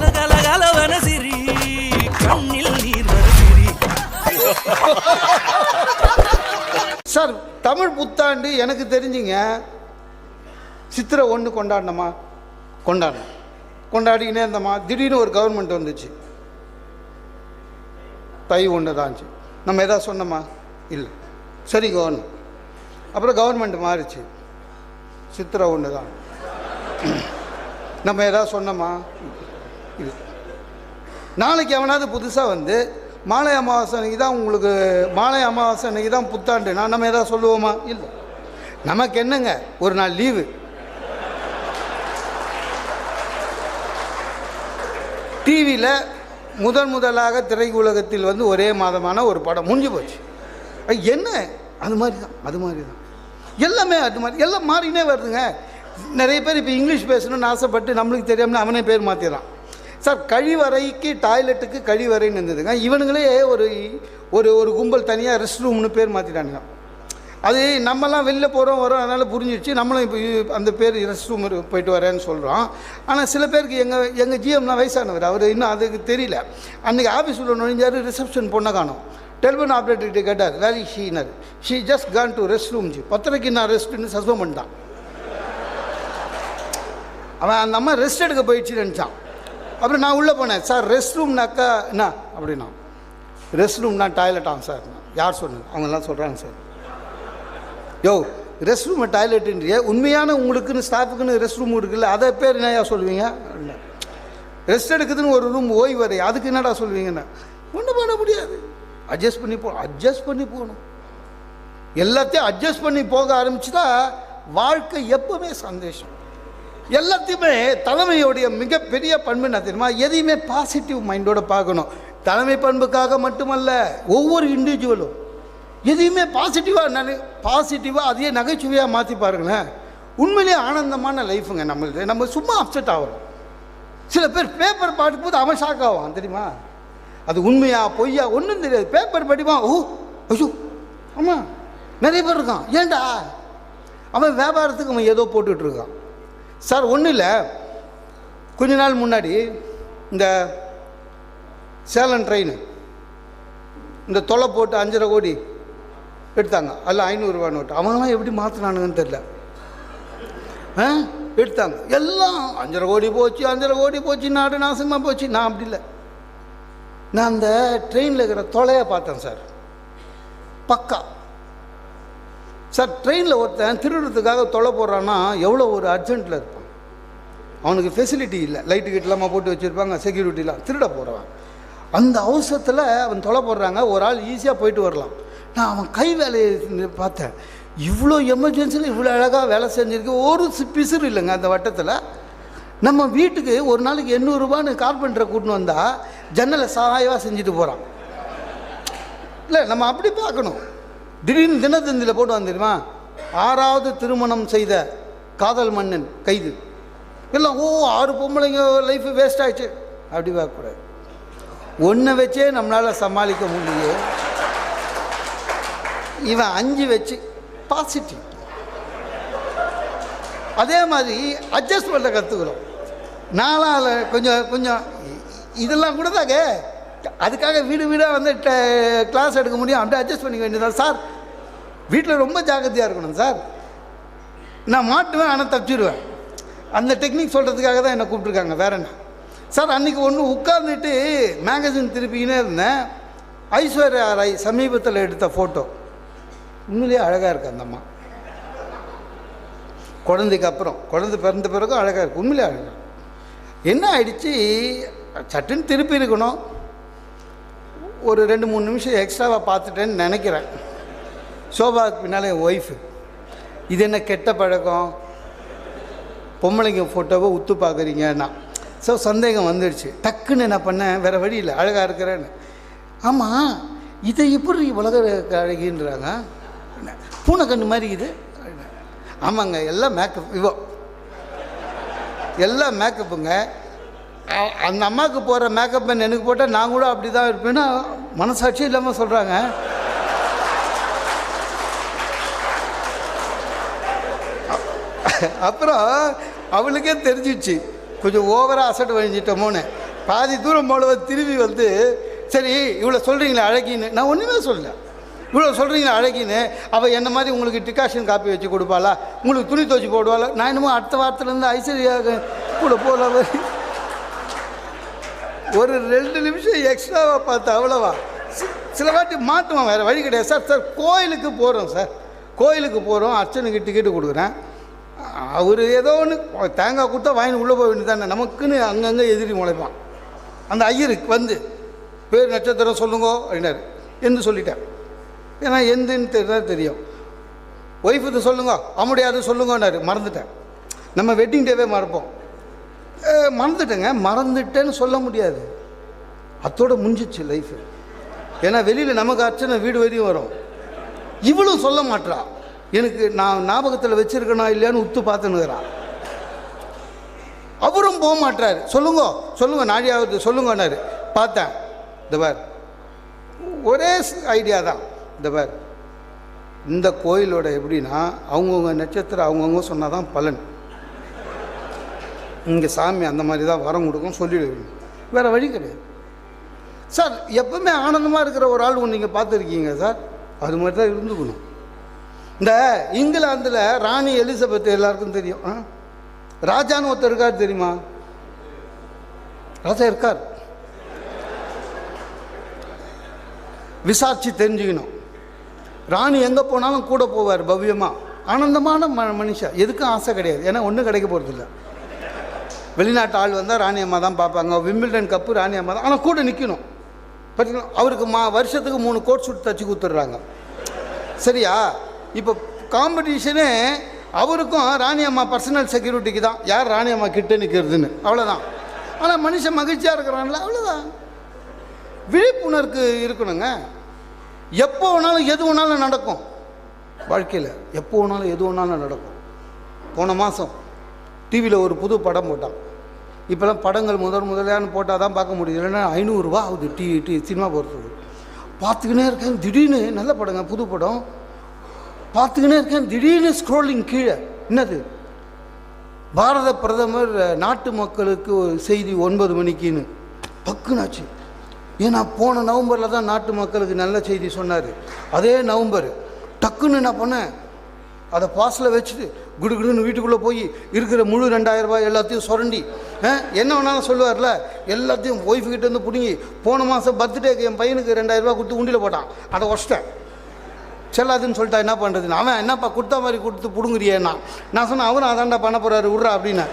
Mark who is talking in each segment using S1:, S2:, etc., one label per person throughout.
S1: கலகலகலவன சிரி கண்ணில் நீர் வர சிரி.
S2: சார் தமிழ் புத்தாண்டு எனக்கு தெரிஞ்சுங்க. சித்திரை ஒன்று கொண்டாடினோமா கொண்டாடினோம் கொண்டாடிக்கினே இருந்தோமா? திடீர்னு ஒரு கவர்மெண்ட் வந்துச்சு. தை ஒன்று தான் இருந்துச்சு. நம்ம எதாவது சொன்னோமா? இல்லை. சரி கவர்மெண்ட் அப்புறம் கவர்மெண்ட் மாறிச்சு. சித்திரை ஒன்று தான். நம்ம எதாவது சொன்னோமா? இது. நாளைக்கு எவனாவது புதுசாக வந்து மாலை அமாவாசை அன்னைக்கு தான் உங்களுக்கு மாலை அமாவாசை அன்னைக்கு தான் புத்தாண்டு நான் நம்ம எதாவது சொல்லுவோமா? இல்லை. நமக்கு என்னங்க? ஒரு நாள் லீவு. டிவியில் முதன் முதலாக திரையுலகத்தில் வந்து ஒரே மாதமான ஒரு படம் முடிஞ்சு போச்சு. என்ன? அது மாதிரி தான் அது மாதிரி தான் எல்லாமே அது மாதிரி எல்லாம் மாறினே வருதுங்க. நிறைய பேர் இப்போ இங்கிலீஷ் பேசணும்னு ஆசைப்பட்டு நம்மளுக்கு தெரியாமல் அவனே பேர் மாற்றிடுறான் சார் கழிவறைக்கு டாய்லெட்டுக்கு கழிவறைன்னு இருந்ததுங்க. இவனுங்களே ஒரு ஒரு ஒரு கும்பல் தனியாக ரெஸ்ட் ரூம்னு பேர் மாற்றிட்டானுங்க அது நம்மலாம் வெளில போகிறோம் வரோம் அதனால் புரிஞ்சிடுச்சு நம்மளும் இப்போ அந்த பேர் ரெஸ்ட் ரூம் போயிட்டு வரேன்னு சொல்கிறோம் ஆனால் சில பேருக்கு எங்கள் எங்கள் ஜிஎம்லாம் வயசானவர். அவர் இன்னும் அதுக்கு தெரியல. அன்றைக்கி ஆஃபீஸ் உள்ள நுழைஞ்சார் ரிசப்ஷன் பொண்ணை காணும். டெலிஃபோன் ஆப்ரேட்டர்கிட்ட கேட்டார் வேலி ஷீனர் she just gone to rest room ji. பத்தரைக்கு நான் ரெஸ்ட்டுன்னு சஸ்பெண்ட் பண்ணிட்டான். அவன் அந்த அம்மா ரெஸ்ட் எடுக்க போயிடுச்சு நினச்சான். அப்புறம் நான் உள்ளே போனேன். சார் ரெஸ்ட் ரூம்னாக்கா என்ன? அப்படின்னா ரெஸ்ட் ரூம்னா டாய்லெட்டாம் சார். யார் சொன்னது? அவங்கெல்லாம் சொல்கிறாங்க சார். யோ ரெஸ்ட் ரூம் டாய்லெட்டுன்றிய உண்மையான உங்களுக்குன்னு ஸ்டாஃபுக்குன்னு ரெஸ்ட் ரூம் இருக்குல்ல அதை பேர் என்னையா சொல்லுவீங்க? ரெஸ்ட் எடுக்குதுன்னு ஒரு ரூம் ஓய்வு வரைய அதுக்கு என்னடா சொல்லுவீங்கன்னு ஒன்றும் பண்ண முடியாது. அட்ஜஸ்ட் பண்ணி போ அட்ஜஸ்ட் பண்ணி போகணும். எல்லாத்தையும் அட்ஜஸ்ட் பண்ணி போக ஆரம்பிச்சுட்டா வாழ்க்கை எப்பவுமே சந்தோஷம். எல்லாத்தையுமே தலைமையோடைய மிகப்பெரிய பண்பு என்ன தெரியுமா? எதையுமே பாசிட்டிவ் மைண்டோட பார்க்கணும். தலைமை பண்புக்காக மட்டுமல்ல ஒவ்வொரு இண்டிவிஜுவலும் எதையுமே பாசிட்டிவாக நினை பாசிட்டிவாக அதையே நகைச்சுவையாக மாற்றி பாருங்களேன். உண்மையிலேயே ஆனந்தமான லைஃபுங்க நம்மளுது. நம்ம சும்மா அப்செட் ஆகிறோம் சில பேர் பேப்பர் பார்க்கும்போது அவன் ஷாக் ஆவான் தெரியுமா? அது உண்மையா பொய்யா ஒன்றும் தெரியாது. பேப்பர் படிப்பான் ஓ ஐயோ ஆமாம் நிறைய பேர் இருக்கான். ஏண்டா அவன் வியாபாரத்துக்கு அவன் ஏதோ போட்டுட்ருக்கான் சார் ஒன்றும் இல்லை. கொஞ்ச நாள் முன்னாடி இந்த சேலம் ட்ரெயின் இந்த தொலை போட்டு அஞ்சரை கோடி எடுத்தாங்க. அதில் ஐநூறுரூவா நோட்டு. அவங்களாம் எப்படி மாற்றினானுங்கன்னு தெரில ஆ? எடுத்தாங்க. எல்லாம் அஞ்சரை கோடி போச்சு அஞ்சரை கோடி போச்சு நாடு நாசமாக போச்சு. நான் அப்படி இல்லை. நான் அந்த ட்ரெயினில் இருக்கிற தொலையை பார்த்தேன் சார். பக்கா. சார் ட்ரெயினில் ஒருத்தன் திருடுறதுக்காக தொலை போடுறான்னா எவ்வளோ ஒரு அர்ஜென்ட்டில் இருப்பான்? அவனுக்கு ஃபெசிலிட்டி இல்லை. லைட்டு கிட்டலாமா போட்டு வச்சுருப்பாங்க செக்யூரிட்டிலாம் திருட போடுறான். அந்த அவசரத்தில் அவன் தொலை போடுறாங்க ஒரு ஆள் ஈஸியாக போயிட்டு வரலாம். நான் அவன் கை வேலையை பார்த்தேன். இவ்வளோ எமர்ஜென்சியில் இவ்வளோ அழகாக வேலை செஞ்சிருக்கு. ஒரு பிசுறு இல்லைங்க அந்த வட்டத்தில். நம்ம வீட்டுக்கு ஒரு நாளைக்கு எண்ணூறுரூபான்னு கார்பெண்டரை கூட்டின்னு வந்தால் ஜன்னலை சகாயமாக செஞ்சுட்டு போகிறான் இல்லை நம்ம அப்படி பார்க்கணும். திடீர்னு தினத்தந்தியில் போட்டு வந்துடுமா ஆறாவது திருமணம் செய்த காதல் மன்னன் கைது. எல்லாம் ஓ ஆறு பொம்பளைங்க லைஃப் வேஸ்ட் ஆயிடுச்சு. அப்படி பார்க்கக்கூடாது ஒன்றை வச்சே நம்மளால் சமாளிக்க முடியலையே. இவன் அஞ்சு வச்சு பாசிட்டிவ் அதே மாதிரி அட்ஜஸ்ட் பண்ண கற்றுக்குறோம் நாளால் கொஞ்சம் கொஞ்சம் இதெல்லாம் கூட தாங்க. அதுக்காக வீடு வீடாக வந்து கிளாஸ் எடுக்க முடியும். அப்படியே அட்ஜஸ்ட் பண்ணிக்க வேண்டியதான் சார் வீட்டில் ரொம்ப ஜாக்கிரதையாக இருக்கணும் சார். நான் மாட்டுவேன் ஆனால் தப்பிச்சிடுவேன் அந்த டெக்னிக் சொல்கிறதுக்காக தான் என்னை கூப்பிட்ருக்காங்க வேற என்ன? சார் அன்றைக்கி ஒன்று உட்கார்ந்துட்டு மேகசின் திருப்பிக்கினே இருந்தேன். ஐஸ்வர்யா ராய் சமீபத்தில் எடுத்த ஃபோட்டோ உண்மையிலேயே அழகாக இருக்கு அந்த அம்மா. குழந்தைக்கு அப்புறம் குழந்தை பிறந்த பிறகும் அழகாக இருக்கு. உண்மையிலே அழகாக என்ன ஆயிடுச்சு? சட்டுன்னு திருப்பி இருக்கணும். ஒரு ரெண்டு மூணு நிமிஷம் எக்ஸ்ட்ராவாக பார்த்துட்டேன்னு நினைக்கிறேன். சோபாவுக்கு பின்னால் என் ஒய்ஃபு இது என்ன கெட்ட பழக்கம்? பொம்பளைங்க ஃபோட்டோவை உத்து பார்க்குறீங்கன்னா. ஸோ சந்தேகம் வந்துடுச்சு. டக்குன்னு என்ன பண்ணேன்? வேறு வழி இல்லை. அழகாக இருக்கிறேன்னு. ஆமாம் இதை எப்படி உலக அழகின்றாங்க? பூனைக்கண்ணு மாதிரி இது? ஆமாங்க எல்லாம் மேக்கப் இவோ. எல்லாம் மேக்கப்புங்க அந்த அம்மாவுக்கு போகிற மேக்கப் மேன் எனக்கு போட்டால் நான் கூட அப்படி தான் இருப்பேன்னா மனசாட்சி இல்லாமல் சொல்கிறாங்க அப்புறம் அவளுக்கே தெரிஞ்சிச்சு. கொஞ்சம் ஓவராக அசட்டு வழிஞ்சிட்டோமோன்னு. பாதி தூரம் போலவ திரும்பி வந்து சரி இவ்வளோ சொல்கிறீங்களே அழகின்னு. நான் ஒன்றுமே சொல்லல. இவ்வளோ சொல்கிறீங்களே அழகின்னு. அவள் என்ன மாதிரி உங்களுக்கு டிகாஷன் காப்பி வச்சு கொடுப்பாளா? உங்களுக்கு துணி துவச்சி போடுவாளா? நான் என்னமோ அடுத்த வாரத்துலேருந்து ஐஸ்வர்யா கூட போகல. ஒரு ரெண்டு நிமிஷம் எக்ஸ்ட்ராவாக பார்த்து அவ்வளோவா. சில வாட்டி மாற்றுவோம் வேறு வழி கிடையாது. சார் சார் கோயிலுக்கு போகிறோம் சார். கோயிலுக்கு போகிறோம் அர்ச்சனைக்கு டிக்கெட்டு கொடுக்குறேன். அவர் ஏதோ ஒன்று தேங்காய் கொடுத்தா வாங்கி உள்ளே போக வேண்டியதானே நமக்குன்னு அங்கங்கே எதிரி முளைப்பான். அந்த ஐயருக்கு வந்து பேர் நட்சத்திரம் சொல்லுங்கோ அப்படின்னாரு. என்று சொல்லிட்டேன் ஏன்னா எந்துன்னு தெரியா தெரியும். ஒய்ஃபுக்கு சொல்லுங்க அம்முடையாது சொல்லுங்கன்னாரு. மறந்துட்டேன். நம்ம வெட்டிங் டேவே மறப்போம். மறந்துட்டேங்க. மறந்துட்டேன்னு சொல்ல முடியாது. அத்தோட முடிஞ்சிச்சு லைஃப் ஏன்னா வெளியில் நமக்கு அர்ச்சனை வீடு வரையும் வரும். இவளும் சொல்ல மாட்டா. எனக்கு நான் ஞாபகத்தில் வச்சிருக்கனா இல்லையான்னு உத்து பார்த்துனுக்குறான் அவரும் போக மாட்டார் சொல்லுங்க சொல்லுங்க நாடியாவது சொல்லுங்கன்னாரு. பார்த்தேன். இந்த பார். ஒரே ஐடியா தான். இந்த பார். இந்த கோயிலோட எப்படின்னா அவங்கவுங்க நட்சத்திரம் அவங்கவுங்க சொன்னால் தான் பலன். இங்கே சாமி அந்த மாதிரி தான் வரம் கொடுக்கும் சொல்லிடுவீங்க வேறு வழி கிடையாது. சார் எப்பவுமே ஆனந்தமாக இருக்கிற ஒரு ஆள் ஒன்று நீங்கள் பார்த்துருக்கீங்க சார்? அது மாதிரி தான் இருந்துக்கணும். இந்த இங்கிலாந்தில் ராணி எலிசபெத் எல்லாருக்கும் தெரியும். ஆ? ராஜான்னு ஒருத்தர் இருக்கார் தெரியுமா? ராஜா இருக்கார். விசாரிச்சு தெரிஞ்சுக்கணும். ராணி எங்கே போனாலும் கூட போவார் பவ்யமாக ஆனந்தமான ம மனுஷன். எதுக்கும் ஆசை கிடையாது. ஏன்னா ஒன்றும் கிடைக்க போகிறதில்ல வெளிநாட்டு ஆள் வந்தால் ராணி அம்மா தான் பார்ப்பாங்க. விம்பிள்டன் கப்பு ராணி அம்மா தான். ஆனால் கூட நிற்கணும் பார்த்தீங்களா அவருக்கு மா வருஷத்துக்கு மூணு கோட் சூட் தச்சு கொடுத்துட்றாங்க. சரியா? இப்போ காம்படிஷனே அவருக்கும் ராணி அம்மா பர்சனல் செக்யூரிட்டிக்கு தான். யார் ராணி அம்மா கிட்ட நிற்கிறதுன்னு அவ்வளோதான் ஆனால் மனுஷன் மகிழ்ச்சியாக இருக்கிறான்ல அவ்வளோதான் விழிப்புணர்வு இருக்கணுங்க. எப்போ வேணாலும் எது வேணாலும் நடக்கும். வாழ்க்கையில் எப்போ வேணாலும் எது வேணாலும் நடக்கும். போன மாதம் டிவியில் ஒரு புது படம் போட்டான். இப்போல்லாம் படங்கள் முதல் முதலையான்னு போட்டால் தான் பார்க்க முடியுது இல்லைன்னா ஐநூறுரூவா ஆகுது. டி டி சினிமா போகிறதுக்கு பார்த்துக்கினே இருக்கேன். திடீர்னு நல்ல படங்க புது படம். பார்த்துக்கினே இருக்கேன். திடீர்னு ஸ்க்ரோலிங் கீழே. என்னது? பாரத பிரதமர் நாட்டு மக்களுக்கு ஒரு செய்தி ஒன்பது மணிக்குன்னு. பக்குனாச்சு. ஏன்னா போன நவம்பரில் தான் நாட்டு மக்களுக்கு நல்ல செய்தி சொன்னார். அதே நவம்பர். டக்குன்னு என்ன பண்ணேன்? அதை பாஸில் வச்சுட்டு குடுகுடுன்னு வீட்டுக்குள்ளே போய் இருக்கிற முழு ரெண்டாயிரம் ரூபாய் எல்லாத்தையும் சுரண்டி ஆ, என்ன வேணாலும் சொல்லுவார்ல? எல்லாத்தையும் ஒய்ஃபு கிட்டேருந்து பிடுங்கி போன மாதம் பர்த்டேக்கு என் பையனுக்கு ரெண்டாயிரரூபா கொடுத்து உண்டியில் போட்டான். அதை உடச்சிட்டேன். செல்லாதுன்னு சொல்லிட்டா என்ன பண்ணுறதுன்னு அவன் என்னப்பா கொடுத்த மாதிரி கொடுத்து பிடுங்குறியேன்னா? நான் சொன்னேன் அவரும் அதான்டா பண்ண போகிறாரு விட்றா அப்படின்னு.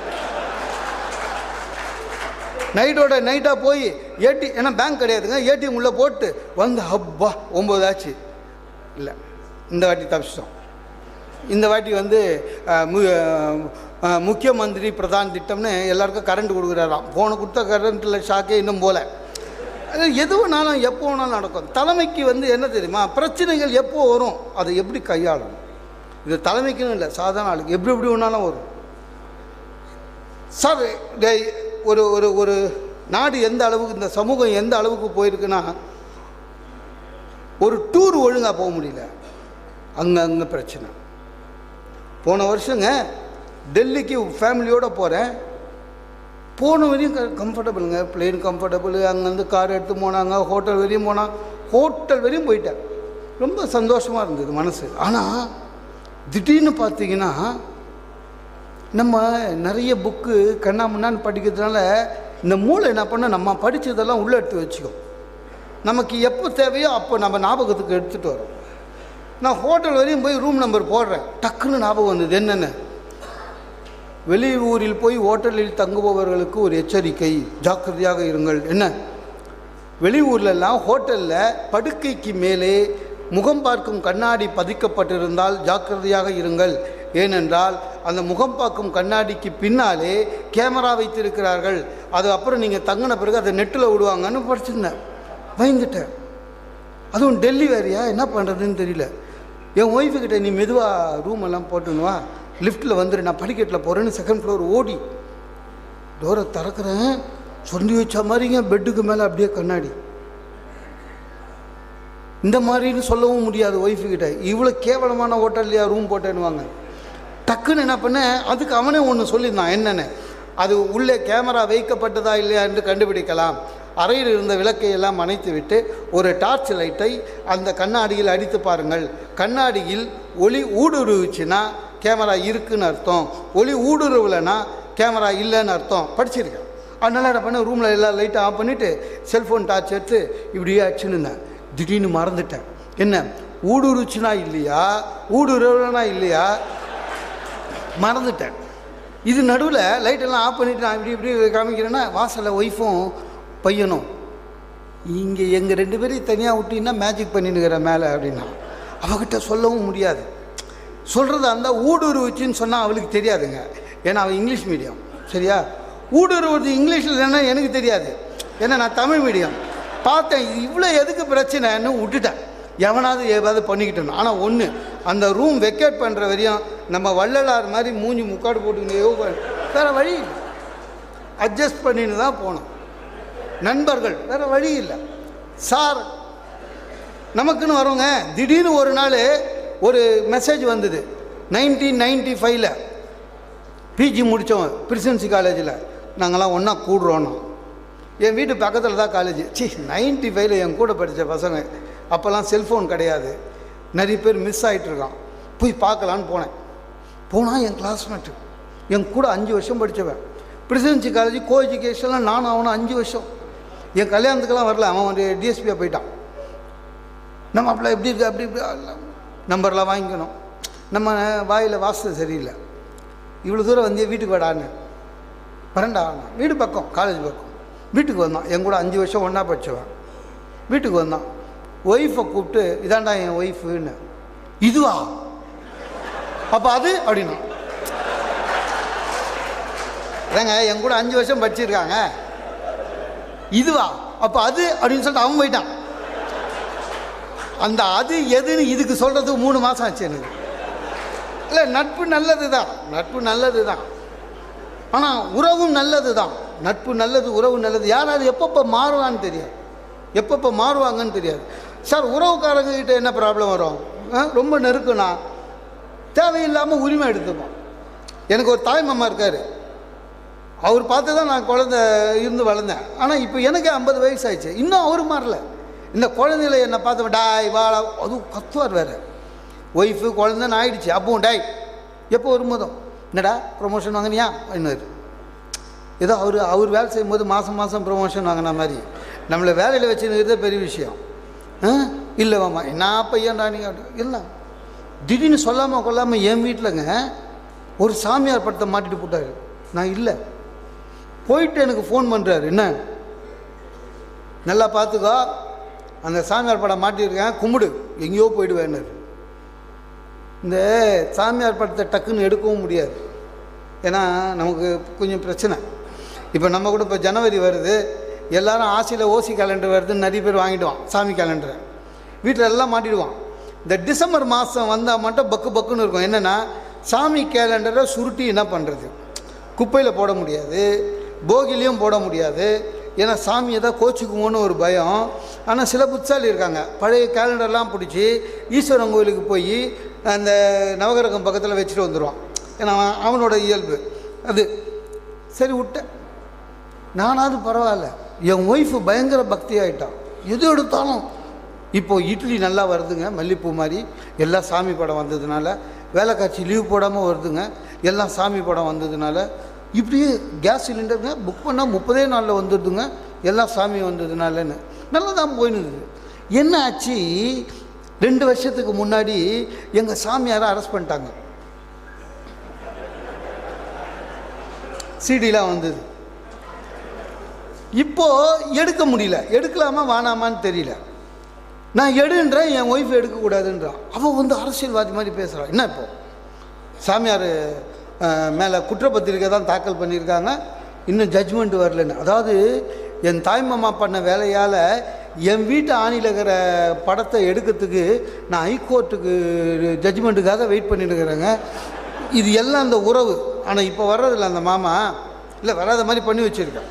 S2: நைட்டோட நைட்டாக போய் ஏடி ஏன்னா பேங்க் கிடையாதுங்க ஏடிஎம் உள்ளே போட்டு வந்து ஹப்பா ஒம்பது ஆச்சு. இல்லை இந்த வாட்டி தப்பிச்சிட்டோம். இந்த வாட்டி வந்து மு- முக்கிய மந்திரி பிரதான் திட்டம்னு எல்லாருக்கும் கரண்ட் கொடுக்குறாராம். போன கொடுத்த கரண்ட்டில் ஷாக்கே இன்னும் போல. அது எது வேணாலும் எப்போ வேணாலும் நடக்கும். தலைமைக்கு வந்து என்ன தெரியுமா? பிரச்சனைகள் எப்போ வரும்? அதை எப்படி கையாளணும்? இது தலைமைக்குன்னு இல்லை சாதாரண ஆளுக்கு. எப்படி எப்படி வேணாலும் வரும். சார் ஒரு ஒரு ஒரு நாடு எந்த அளவுக்கு இந்த சமூகம் எந்த அளவுக்கு போயிருக்குன்னா ஒரு டூர் ஒழுங்காக போக முடியல. அங்கங்கே பிரச்சனை. போன வருஷங்க டெல்லிக்கு ஃபேமிலியோடு போகிறேன் போன வரையும் கம்ஃபர்டபுளுங்க பிளேன் கம்ஃபர்டபுள் அங்கேருந்து கார் எடுத்து போனாங்க ஹோட்டல் வரையும் போனான். ஹோட்டல் வரையும் போயிட்டேன். ரொம்ப சந்தோஷமாக இருந்தது மனசு. ஆனால் திடீர்னு பார்த்தீங்கன்னா நம்ம நிறைய புக்கு கண்ணா முன்னான்னு படிக்கிறதுனால இந்த மூளை என்ன பண்ண நம்ம படித்ததெல்லாம் உள்ளே எடுத்து வச்சுக்கோம். நமக்கு எப்போ தேவையோ அப்போ நம்ம ஞாபகத்துக்கு எடுத்துகிட்டு வரோம். நான் ஹோட்டல் வரையும் போய் ரூம் நம்பர் போடுறேன். டக்குன்னு ஞாபகம் வந்தது என்னென்ன? வெளியூரில் போய் ஹோட்டலில் தங்குபவர்களுக்கு ஒரு எச்சரிக்கை. ஜாக்கிரதையாக இருங்கள். என்ன? வெளியூர்லலாம் ஹோட்டலில் படுக்கைக்கு மேலே முகம் பார்க்கும் கண்ணாடி பதிக்கப்பட்டிருந்தால் ஜாக்கிரதையாக இருங்கள். ஏனென்றால் அந்த முகம் பார்க்கும் கண்ணாடிக்கு பின்னாலே கேமரா வைத்திருக்கிறார்கள். அது அப்புறம் நீங்கள் தங்கின பிறகு அதை நெட்டில் விடுவாங்கன்னு படிச்சிருந்தேன். பயந்துட்டேன். அதுவும் டெல்லி வேறையா? என்ன பண்ணுறதுன்னு தெரியல. என் ஒய்ஃபு கிட்ட நீ மெதுவாக ரூம் எல்லாம் போட்டுனுவா லிஃப்ட்டில் வந்துடு நான் படிக்கட்டில் போகிறேன்னு செகண்ட் ஃப்ளோர் ஓடி. டோரை திறக்கிறேன். சொல்லி வச்ச மாதிரிங்க பெட்டுக்கு மேலே அப்படியே கண்ணாடி. இந்த மாதிரின்னு சொல்லவும் முடியாது ஒய்ஃபு கிட்ட. இவ்வளோ கேவலமான ஹோட்டல்லையா ரூம் போட்டேன்னுவாங்க. டக்குன்னு என்ன பண்ணேன் அதுக்கு அவனே ஒன்று சொல்லியிருந்தான். என்னென்னு? அது உள்ளே கேமரா வைக்கப்பட்டதா இல்லையா என்று கண்டுபிடிக்கலாம். அறையில் இருந்த விளக்கை எல்லாம் அணைத்துவிட்டு ஒரு டார்ச் லைட்டை அந்த கண்ணாடியில் அடித்து பாருங்கள். கண்ணாடியில் ஒளி ஊடுருவுச்சுன்னா கேமரா இருக்குன்னு அர்த்தம். ஒளி ஊடுருவலைன்னா கேமரா இல்லைன்னு அர்த்தம். படிச்சிருக்கேன் அதனால என்ன பண்ண ரூமில் எல்லா லைட்டும் ஆஃப் பண்ணிவிட்டு செல்ஃபோன் டார்ச் எடுத்து இப்படியே அடிச்சுன்னு திடீர்னு மறந்துட்டேன். என்ன? ஊடுருச்சுனா இல்லையா? ஊடுருவலனா இல்லையா? மறந்துட்டேன். இது நடுவில் லைட்டெல்லாம் ஆஃப் பண்ணிவிட்டு நான் இப்படி இப்படி காமிக்கிறேன்னா வாசலில் ஒய்ஃபும் பையனும். இங்கே எங்கள் ரெண்டு பேரையும் தனியாக விட்டீங்கன்னா மேஜிக் பண்ணினுக்கிற மேலே அப்படின்னா. அவகிட்ட சொல்லவும் முடியாது. சொல்கிறதா இருந்தால் ஊடுருவுச்சின்னு சொன்னால் அவளுக்கு தெரியாதுங்க. ஏன்னா அவள் இங்கிலீஷ் மீடியம் சரியா? ஊடுருவது இங்கிலீஷில் இல்லைன்னா எனக்கு தெரியாது. ஏன்னா நான் தமிழ் மீடியம் பார்த்தேன் இவ்வளோ எதுக்கு பிரச்சனைன்னு விட்டுட்டேன். எவனாவது ஏதாவது பண்ணிக்கிட்டணும் ஆனால் ஒன்று அந்த ரூம் வெக்கேட் பண்ணுற வரையும் நம்ம வள்ளலார் மாதிரி மூஞ்சி முக்காடு போட்டுக்கிட்டே வேறு வழி அட்ஜஸ்ட் பண்ணின்னு தான் போனோம். நண்பர்கள் வேறு வழி இல்லை. சார் நமக்குன்னு வரோங்க திடீர்னு ஒரு நாள் ஒரு மெசேஜ் வந்தது. நைன்டீன் நைன்டி ஃபைவ்ல பிஜி முடித்தோம் பிரசிடென்சி காலேஜில் நாங்கள்லாம் ஒன்றா கூடுறோன்னு என் வீட்டு பக்கத்தில் தான் காலேஜ் சி நைன்டி ஃபைவ்ல என் கூட படித்த பசங்க அப்போல்லாம் செல்ஃபோன் கிடையாது. நிறைய பேர் மிஸ் ஆகிட்டுருக்கான் போய் பார்க்கலான்னு போனேன். போனால் என் கிளாஸ்மேட்டு என் கூட அஞ்சு வருஷம் படித்தவன் பிரசிடென்சி காலேஜ் கோ எஜுகேஷன்லாம் நானும் அவனும் அஞ்சு வருஷம். என் கல்யாணத்துக்கெல்லாம் வரல. அவன் ஒரு டிஎஸ்பியாக போயிட்டான். நம்ம அப்படி எப்படி இருக்கு அப்படி இப்படி நம்பர்லாம் வாங்கிக்கணும். நம்ம வாயில் வாசல் சரியில்லை. இவ்வளோ தூரம் வந்து வீட்டுக்கு வாடான்னு. வரண்டா வீடு பக்கம் காலேஜ் பக்கம். வீட்டுக்கு வந்தான். என் கூட அஞ்சு வருஷம் ஒன்றா படித்தவன் வீட்டுக்கு வந்தான். ஒய்ஃபை கூப்பிட்டு இதாண்டா என் ஒய்ஃபுன்னு இதுவா? அப்போ அது? அப்படின்னா ஏங்க என் கூட அஞ்சு வருஷம் படிச்சிருக்காங்க. இதுவா? அப்போ அது அப்படின்னு சொல்லிட்டு அவன் போயிட்டான். அந்த அது எதுன்னு இதுக்கு சொல்கிறது மூணு மாதம் ஆச்சு எனக்கு. இல்லை நட்பு நல்லது தான் நட்பு நல்லது தான் ஆனால் உறவும் நல்லது தான் நட்பு நல்லது உறவு நல்லது. யாராவது எப்பப்போ மாறுவான்னு தெரியாது. எப்பப்போ மாறுவாங்கன்னு தெரியாது. சார் உறவுக்காரங்க கிட்ட என்ன ப்ராப்ளம் வரும்? ஆ, ரொம்ப நெருக்குனா தேவையில்லாமல் உரிமை எடுத்துப்போம் எனக்கு ஒரு தாய் மாமா இருக்கார். அவர் பார்த்து தான் நான் குழந்த இருந்து வளர்ந்தேன். ஆனால் இப்போ எனக்கு ஐம்பது வயசு ஆயிடுச்சு இன்னும் அவர் மாறல. இந்த குழந்தையில என்னை பார்த்து டாய் வாழ அதுவும் கத்துவார் வேறு. ஒய்ஃபு குழந்தைன்னு ஆயிடுச்சு. அப்பவும் டாய் எப்போ வரும்போதும் என்னடா ப்ரொமோஷன் வாங்கினியா? இன்னொரு ஏதோ அவர் அவர் வேலை செய்யும்போது மாதம் மாதம் ப்ரொமோஷன் வாங்கின மாதிரி. நம்மளை வேலையில் வச்சுருக்கிறதே பெரிய விஷயம். ஆ இல்லை வாமா நான் பையன்டா நீங்கள் இல்லை திடீர்னு சொல்லாமல் கொள்ளாமல் என் வீட்டிலங்க ஒரு சாமியார் படத்தை மாட்டிட்டு போட்டார். நான் இல்லை. போயிட்டு எனக்கு ஃபோன் பண்ணுறாரு என்ன? நல்லா பார்த்துக்கோ. அந்த சாமியார் படம் மாட்டியிருக்கேன். கும்பிடு. எங்கேயோ போயிடுவேன்னு இந்த சாமியார் படத்தை டக்குன்னு எடுக்கவும் முடியாது. ஏன்னா நமக்கு கொஞ்சம் பிரச்சனை. இப்போ நம்ம கூட இப்போ ஜனவரி வருது. எல்லாரும் ஆசையில் ஓசி கேலண்டர் வருதுன்னு நிறைய பேர் வாங்கிடுவான். சாமி கேலண்டரை வீட்டில் எல்லாம் மாட்டிடுவான். இந்த டிசம்பர் மாதம் வந்தால் மட்டும் பக்கு பக்குன்னு இருக்கும். என்னென்னா சாமி கேலண்டரை சுருட்டி என்ன பண்ணுறது குப்பையில் போட முடியாது. போகிலையும் போட முடியாது. ஏன்னா சாமி எதாவது கோச்சிக்குமோன்னு ஒரு பயம். ஆனால் சில புத்தாலி இருக்காங்க. பழைய கேலண்டர்லாம் பிடிச்சி ஈஸ்வரன் கோயிலுக்கு போய் அந்த நவகிரகம் பக்கத்தில் வச்சுட்டு வந்துடுவான் ஏன்னா அவனோட இயல்பு. அது சரி விட்டேன். நானாவது பரவாயில்ல. என் ஒய்ஃபு பயங்கர பக்தி ஆகிட்டான் எது எடுத்தாலும். இப்போது இட்லி நல்லா வருதுங்க மல்லிப்பூ மாதிரி. எல்லாம் சாமி படம் வந்ததுனால வேலைக்காட்சி லீவ் போடாமல் வருதுங்க. எல்லாம் சாமி படம் வந்ததுனால இப்படி கேஸ் சிலிண்டருங்க புக் பண்ணால் முப்பதே நாளில் வந்துடுதுங்க. எல்லாம் சாமி வந்ததுனாலன்னு. நல்லா தான் போயினுது. என்ன ஆச்சு? ரெண்டு வருஷத்துக்கு முன்னாடி எங்கள் சாமியாரை அரெஸ்ட் பண்ணிட்டாங்க. சிடிலாம் வந்தது. இப்போ எடுக்க முடியல. எடுக்கலாமா வானாமான்னு தெரியல. நான் எடுன்றேன் என் ஒய்ஃப் எடுக்கக்கூடாதுன்றான் அவன் வந்து அரசியல்வாதி மாதிரி பேசுகிறான் என்ன இப்போ? சாமியார் மேலே குற்றப்பத்திரிக்கை தான் தாக்கல் பண்ணியிருக்காங்க. இன்னும் ஜட்ஜ்மெண்ட் வரலன்னு. அதாவது என் தாய்மாமா பண்ண வேலையால் என் வீட்டு ஆணியில் இருக்கிற படத்தை எடுக்கிறதுக்கு நான் ஹைகோர்ட்டுக்கு ஜட்ஜ்மெண்ட்டுக்காக வெயிட் பண்ணிட்டுருக்கிறேங்க இது எல்லாம் அந்த உறவு. ஆனால் இப்போ வர்றதில்ல அந்த மாமா. இல்லை வராத மாதிரி பண்ணி வச்சுருக்கேன்.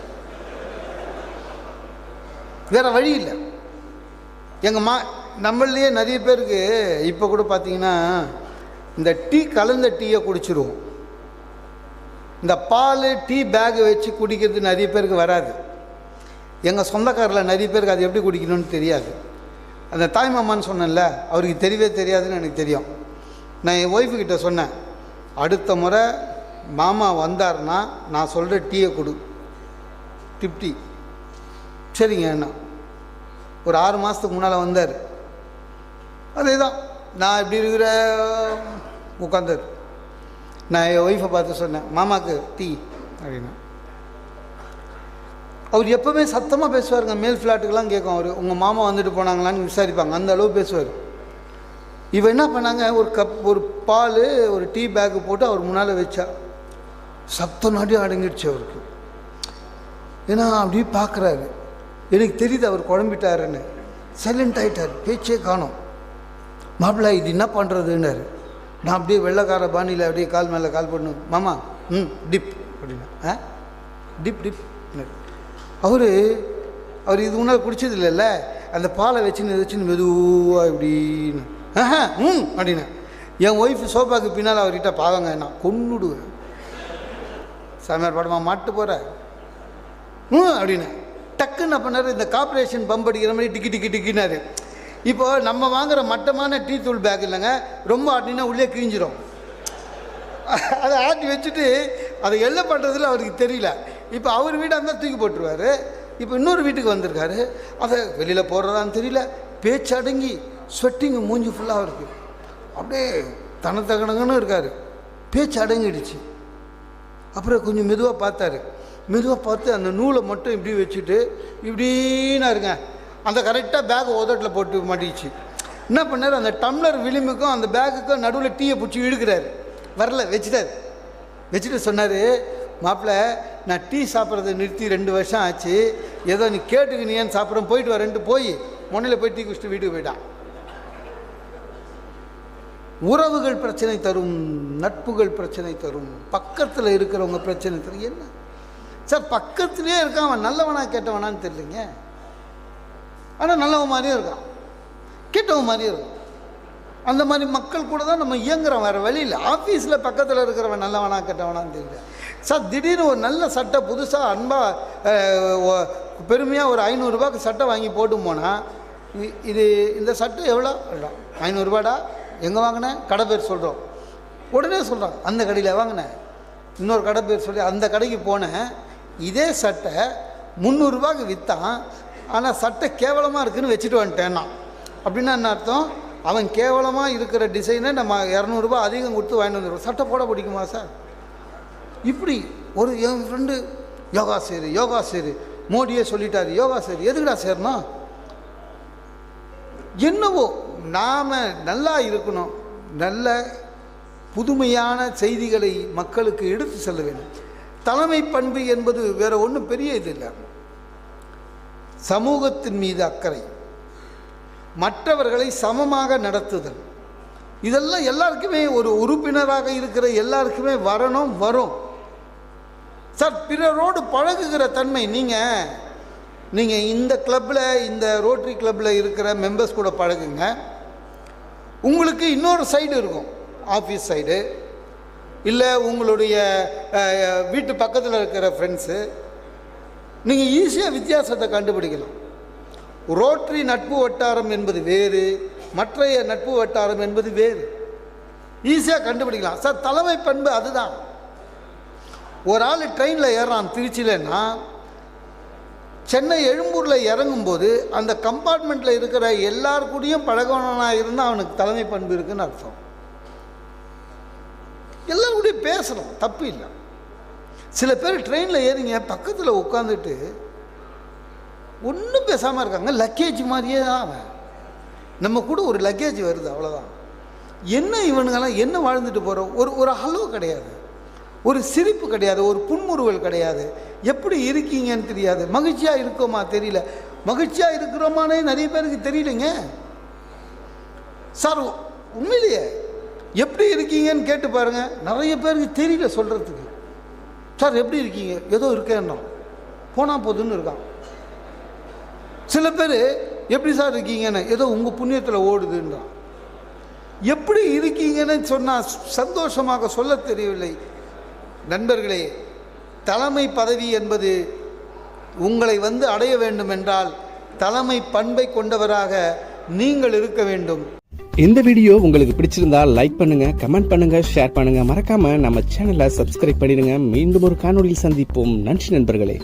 S2: வேற வழி இல்லை. எங்கள் மா நம்மளையே நிறைய பேருக்கு இப்போ கூட பார்த்தீங்கன்னா இந்த டீ கலந்த டீயை குடிச்சிருவோம். இந்த பால் டீ பேக் வச்சு குடிக்கிறது நிறைய பேருக்கு வராது. எங்கள் சொந்தக்காரில் நிறைய பேருக்கு அது எப்படி குடிக்கணும்னு தெரியாது. அந்த தாய்மாமான்னு சொன்னேன்ல அவருக்கு தெரியவே தெரியாதுன்னு எனக்கு தெரியும். நான் என் ஒய்ஃபுக்கிட்ட சொன்னேன் அடுத்த முறை மாமா வந்தாருன்னா நான் சொல்கிற டீயை கொடு. டிப்டி சரிங்க என்ன ஒரு ஆறு மாதத்துக்கு முன்னால் வந்தார். அதே தான் நான் இப்படி இருக்கிற உட்காந்தார் நான் என் ஒய்ஃபை பார்த்து சொன்னேன் மாமாக்கு டீ அப்படின்னா. அவர் எப்போவுமே சத்தமாக பேசுவாருங்க மேல் ஃப்ளாட்டுக்கெல்லாம் கேட்கும் அவர். உங்கள் மாமா வந்துட்டு போனாங்களான்னு விசாரிப்பாங்க. அந்த அளவு பேசுவார். இவன் என்ன பண்ணாங்க ஒரு கப் ஒரு பால் ஒரு டீ பேக்கு போட்டு அவர் முன்னால் வச்சா. சத்தம் நாட்டி அடங்கிடுச்சு அவருக்கு. ஏன்னா அப்படியே பார்க்குறாரு எனக்கு தெரியுது அவர் குழம்பிட்டாருன்னு. சைலண்ட் ஆகிட்டார் பேச்சே காணும். மாப்பிள்ளை இது என்ன பண்ணுறதுன்னாரு நான் அப்படியே வெள்ளைக்கார பாணியில் அப்படியே கால் மேலே கால் பண்ணு மாமா ம் டிப். அப்படின்னா? ஆ? Tip tip. அவர் அவர் இது முன்னால் குடிச்சது இல்லைல்ல? அந்த பாலை வச்சுன்னு வச்சுன்னு மெதுவாக இப்படின்னு. ஆஹா ம் அப்படின்னு. என் ஒய்ஃப் சோஃபாக்கு பின்னால் அவர்கிட்ட பாவங்க நான் கொன்னுடுவேன். சாமியார் படமா மாட்டு போகிற ம் அப்படின்னு. டக்குன்னு பண்ணாரு இந்த கார்ப்பரேஷன் பம்ப் அடிக்கிற மாதிரி டிக்கி டிக்கி டிக்கினாரு. இப்போ நம்ம வாங்குகிற மட்டமான டீ தூள் பேக் இல்லைங்க ரொம்ப ஆட்டினா உள்ளே கிழிஞ்சிரும். அதை ஆட்டி வச்சுட்டு அதை எல்லை பண்ணுறதுல அவருக்கு தெரியல. இப்போ அவர் வீடாக இருந்தால் தூக்கி போட்டுருவார். இப்போ இன்னொரு வீட்டுக்கு வந்திருக்காரு. அதை வெளியில் போடுறதான்னு தெரியல. பேச்சு அடங்கி மூஞ்சி ஃபுல்லாக இருக்கு. அப்படியே தனத்தகனங்கன்னு இருக்கார். பேச்சு அடங்கிடுச்சு. அப்புறம் கொஞ்சம் மெதுவாக பார்த்தாரு. மெதுவாக பார்த்து அந்த நூலை மட்டும் இப்படி வச்சுட்டு இப்படின்னா இருங்க. அந்த கரெக்டாக பேக் உதட்டில் போட்டு மாட்டிச்சு என்ன பண்ணார்? அந்த டம்ளர் விளிம்புக்கும் அந்த பேக்குக்கும் நடுவில் டீயை பிடிச்சி இழுக்கிறாரு. வரல வச்சுட்டார். வச்சுட்டு சொன்னார் மாப்பிள்ளை நான் டீ சாப்பிட்றத நிறுத்தி ரெண்டு வருஷம் ஆச்சு. ஏதோ நீ கேட்டுக்கு நீ ஏன் சாப்பிட்றேன் போயிட்டு வரேன்ட்டு போய். முன்னையில் போய் டீ குடிச்சிட்டு வீட்டுக்கு போயிட்டான். உறவுகள் பிரச்சனை தரும் நட்புகள் பிரச்சனை தரும். பக்கத்தில் இருக்கிறவங்க பிரச்சனை தரும். என்ன? சார் பக்கத்துலேயே இருக்கான் அவன். நல்லவனா கேட்டவனான்னு தெரியலைங்க. ஆனால் நல்லவன் மாதிரியும் இருக்கான். கெட்டவன் மாதிரியும் இருக்கான். அந்த மாதிரி மக்கள் கூட தான் நம்ம இயங்குறோம் வேறு வழியில் ஆஃபீஸில் பக்கத்தில் இருக்கிறவன் நல்லவனா கெட்டவனான்னு தெரியல. சார் திடீர்னு ஒரு நல்ல சட்டை புதுசாக அன்பாக பெருமையாக ஒரு ஐநூறுரூபாய்க்கு சட்டை வாங்கி போட்டு போனால் இது இந்த சட்டை எவ்வளோ? ஐநூறுரூபாடா எங்கே வாங்கினேன் கடை பேர் சொல்கிறோம் உடனே சொல்கிறான் அந்த கடையில் வாங்கினேன் இன்னொரு கடை பேர் சொல்லி அந்த கடைக்கு போனேன் இதே சட்டை முந்நூறுரூபாய்க்கு விற்றான் ஆனால் சட்டை கேவலமாக இருக்குதுன்னு வச்சுட்டு வந்துட்டேன் நான் அப்படின்னா என்ன அர்த்தம்? அவன் கேவலமாக இருக்கிற டிசைனை நம்ம இரநூறுபா அதிகம் கொடுத்து வாங்கிட்டு வந்துடுவோம் சட்டை போட பிடிக்குமா சார்? இப்படி ஒரு என் ஃப்ரெண்டு யோகா சேரு யோகா சேரு. மோடியே சொல்லிட்டாரு யோகா சேரு. எதுக்குடா சேரணும் என்னவோ நாம் நல்லா இருக்கணும். நல்ல புதுமையான செய்திகளை மக்களுக்கு எடுத்து செல்ல வேண்டும். தலைமை பண்பு என்பது வேறு ஒன்றும் பெரிய இது இல்லை. சமூகத்தின் மீது அக்கறை. மற்றவர்களை சமமாக நடத்துதல். இதெல்லாம் எல்லாருக்குமே ஒரு உறுப்பினராக இருக்கிற எல்லாருக்குமே வரணும் வரும். சார் பிறரோடு பழகுகிற தன்மை நீங்கள் நீங்கள் இந்த கிளப்பில் இந்த ரோட்டரி கிளப்பில் இருக்கிற மெம்பர்ஸ் கூட பழகுங்க. உங்களுக்கு இன்னொரு சைடு இருக்கும். ஆஃபீஸ் சைடு இல்லை உங்களுடைய வீட்டு பக்கத்தில் இருக்கிற ஃப்ரெண்ட்ஸு நீங்கள் ஈஸியாக வித்தியாசத்தை கண்டுபிடிக்கலாம். ரோட்டரி நட்பு வட்டாரம் என்பது வேறு மற்றைய நட்பு வட்டாரம் என்பது வேறு. ஈஸியாக கண்டுபிடிக்கலாம். சார் தலைமை பண்பு அதுதான். ஒரு ஆள் ட்ரெயினில் ஏறான் திருச்சியிலன்னா சென்னை எழும்பூரில் இறங்கும்போது அந்த கம்பார்ட்மெண்ட்டில் இருக்கிற எல்லார் கூடயும் பழகவனாக இருந்தால் அவனுக்கு தலைமை பண்பு இருக்குன்னு அர்த்தம். எல்லாரும் பேசணும் தப்பு இல்லை. சில பேர் ட்ரெயினில் ஏறிங்க பக்கத்தில் உட்காந்துட்டு ஒன்றும் பேசாமல் இருக்காங்க லக்கேஜ் மாதிரியே தான் அவன். நம்ம கூட ஒரு லக்கேஜ் வருது அவ்வளோதான் என்ன இவனுங்கெல்லாம் என்ன வாழ்ந்துட்டு போகிறோம் ஒரு ஒரு ஹலோ கிடையாது. ஒரு சிரிப்பு கிடையாது ஒரு புன்முறுவல் கிடையாது. எப்படி இருக்கீங்கன்னு தெரியாது. மகிழ்ச்சியாக இருக்கோமா தெரியல. மகிழ்ச்சியாக இருக்கிறோமானே நிறைய பேருக்கு தெரியலைங்க. சார் உண்மையிலேயே எப்படி இருக்கீங்கன்னு கேட்டு பாருங்கள் நிறைய பேருக்கு தெரியல சொல்கிறதுக்கு சார் எப்படி இருக்கீங்க? ஏதோ இருக்கேன்னா போனால் போதுன்னு இருக்கான். சில பேர் எப்படி சார் இருக்கீங்கன்னு? ஏதோ உங்கள் புண்ணியத்தில் ஓடுதுன்றான். எப்படி இருக்கீங்கன்னு சொன்னால் சந்தோஷமாக சொல்ல தெரியவில்லை. நண்பர்களே தலைமை பதவி என்பது உங்களை வந்து அடைய வேண்டும் என்றால் தலைமை பண்பை கொண்டவராக நீங்கள் இருக்க வேண்டும்.
S3: இந்த வீடியோ உங்களுக்கு பிடிச்சிருந்தா லைக் பண்ணுங்க கமெண்ட் பண்ணுங்க ஷேர் பண்ணுங்க. மறக்காம நம்ம சேனலை சப்ஸ்கிரைப் பண்ணிடுங்க. மீண்டும் ஒரு காணொளியில் சந்திப்போம். நன்றி நண்பர்களே.